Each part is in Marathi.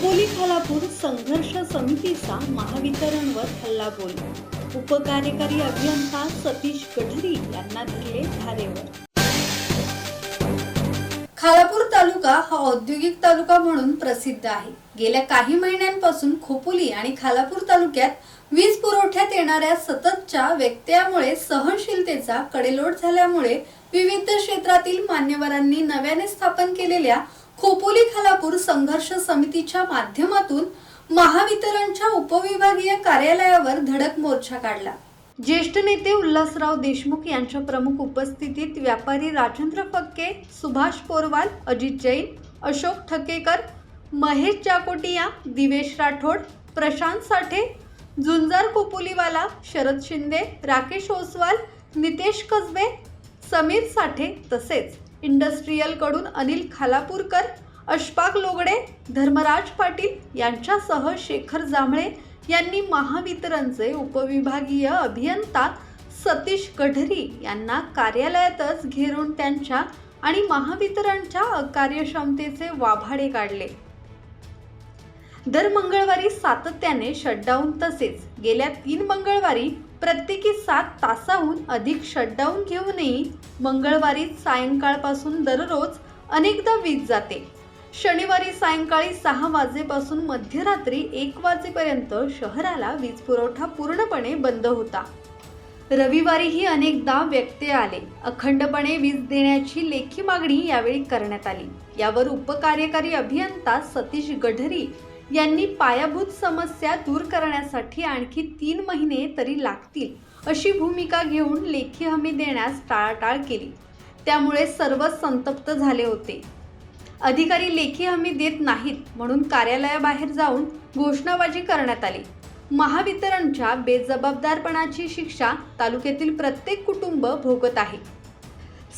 खोपोली खालापूर संघर्ष समितीचा महावितरणवर हल्लाबोल. उपकार्यकारी अभियंता सतीश गठरी यांना धरले धारेवर. खालापूर तालुका हा औद्योगिक तालुका म्हणून प्रसिद्ध आहे. गेल्या काही महिन्यांपासून खोपोली आणि खालापूर तालुक्यात वीज पुरवठ्यात येणाऱ्या सततच्या व्यक्त्यामुळे सहनशीलतेचा कडेलोट झाल्यामुळे विविध क्षेत्रातील मान्यवरांनी नव्याने स्थापन केलेल्या खोपोली खालापूर संघर्ष समितीच्या माध्यमातून महावितरणच्या उपविभागीय कार्यालयावर धडक मोर्चा काढला. ज्येष्ठ नेते उल्हासराव देशमुख यांच्या प्रमुख उपस्थितीत व्यापारी राजेंद्र फक्के सुभाष पोरवाल अजित जैन अशोक ठकेकर महेश जाकोटिया दिवेश राठोड प्रशांत साठे झुंजार कोपुलीवाला शरद शिंदे राकेश ओसवाल नितेश कसबे समीर साठे तसेच इंडस्ट्रीयलकडून अनिल खालापूरकर अशफाक लोगडे धर्मराज पाटील यांच्यासह शेखर जांभळे यांनी महावितरणचे उपविभागीय अभियंता सतीश गढरी यांना कार्यालयातच घेरून त्यांच्या आणि महावितरणच्या अकार्यक्षमतेचे वाभाडे काढले. दर मंगळवारी सातत्याने शटडाऊन तसेच गेल्या तीन मंगळवारी प्रत्येकी सात तासाहून अधिक शटडाऊन घेऊनही मंगळवारी सायंकाळपासून दररोज अनेकदा वीज जाते. शनिवारी सायंकाळी सहा वाजेपासून मध्यरात्री एक वाजेपर्यंत शहराला वीज पुरवठा पूर्णपणे बंद होता. रविवारीही अनेकदा व्यक्ते आले. अखंडपणे वीज देण्याची लेखी मागणी यावेळी करण्यात आली. यावर उपकार्यकारी अभियंता सतीश गढरी यांनी पायाभूत समस्या दूर करण्यासाठी आणखी तीन महिने तरी लागतील अशी भूमिका घेऊन लेखी हमी देण्यास टाळाटाळ केली. त्यामुळे सर्वच संतप्त झाले होते. अधिकारी लेखी हमी देत नाहीत म्हणून कार्यालयाबाहेर जाऊन घोषणाबाजी करण्यात आली. महावितरणच्या बेजबाबदारपणाची शिक्षा तालुक्यातील प्रत्येक कुटुंब भोगत आहे.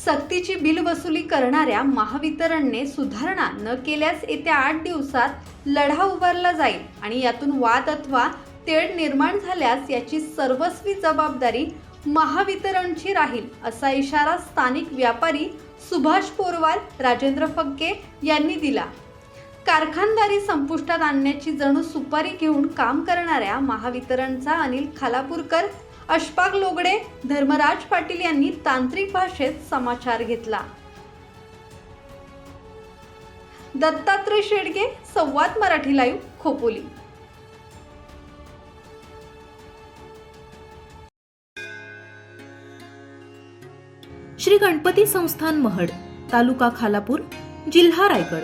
सक्तीची बिल वसुली करणाऱ्या महावितरणने सुधारणा न केल्यास येत्या आठ दिवसात लढा उभारला जाईल आणि यातून वाद अथवा तेढ निर्माण झाल्यास याची सर्वस्वी जबाबदारी महावितरणची राहील असा इशारा स्थानिक व्यापारी सुभाष पोरवाल राजेंद्र फक्के यांनी दिला. कारखानदारी संपुष्टात आणण्याची जणू सुपारी घेऊन काम करणाऱ्या महावितरणचा अनिल खालापूरकर अशफाक लोगडे धर्मराज पाटील यांनी तांत्रिक भाषेत समाचार घेतला. दत्तात्रय शेडगे संवाद मराठी लाईव्ह खोपोली. श्री गणपती संस्थान महड तालुका खालापूर जिल्हा रायगड.